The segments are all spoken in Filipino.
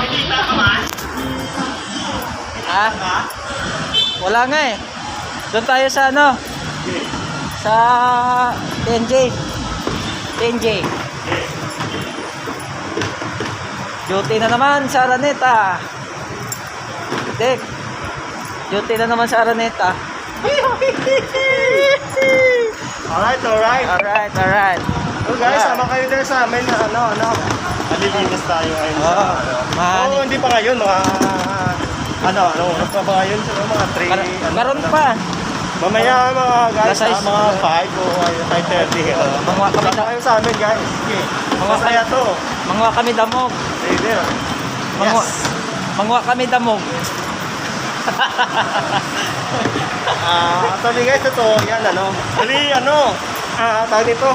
Makikita ka man? Ha? Wala nga eh. Doon tayo sa ano? Sa 10J. 10J. Duty na naman sa Araneta. Dek. Duty na naman sa Araneta. alright, alright. Alright, alright. So guys, sama kayo din sa amin na ano, ano. Malilinis tayo ngayon sa Oo. ano. Oo, hindi pa ngayon, mga ano, ano, ano pa ba ngayon? Siguro mga 3, Mar- ano, ano. pa. Mamaya mga guys, Alas sais. ah, mga 5 o 5.30. Uh, Mga kami sama kayo sa amin guys. Sige. Mga Masaya to. Mangwa kami damog. Sige. Mangwa, Yes. mangwa kami damog. Ah, actually guys, ito, yan ano. Actually, ano, ah, tawag nito,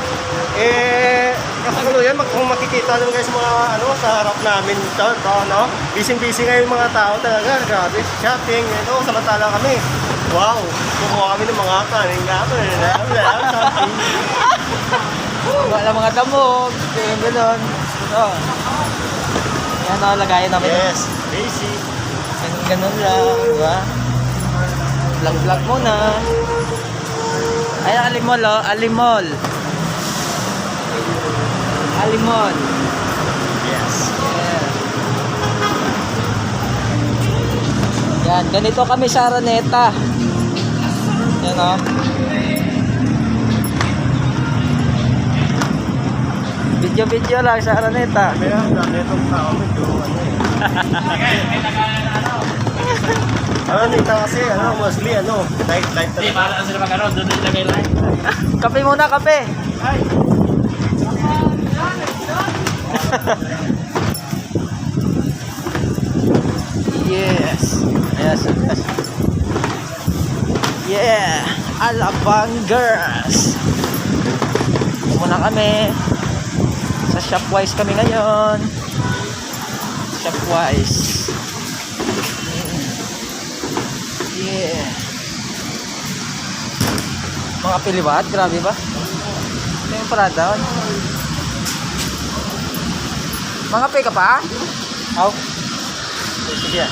eh, kasakaluyan, mag, kung makikita nyo guys mga, ano, sa harap namin, ito, ito, ano, busy-busy ngayon mga tao talaga, grabe, shopping, ano, samantala kami. Wow, kumuha kami ng mga kanin nga ako, shopping. Wala mga damog. Yung ganun. Ito. Yan o, lagayan namin. Yes, busy. Ganun, ganun lang. Diba? Vlog-vlog muna. Ay, alimol o. Alimol. Alimol. Yes. Yeah. Yan, ganito kami sa Araneta. Yan o. Video-video lang sa Araneta. Kaya, dami itong tao, medyo, ano eh. Ano dito kasi, ano, mostly, ano, light, light Hindi, para sila mag-ano, doon din ilagay lang. Kape muna, kape. Ay, Yes. Yes. yes. Yeah. Alabang girls. Muna kami. Sa Shopwise kami ngayon. Shopwise. Yeah. Mga piliwat, grabe ba? Ito yung Prada. Mga pe ka pa? Aw. Sige.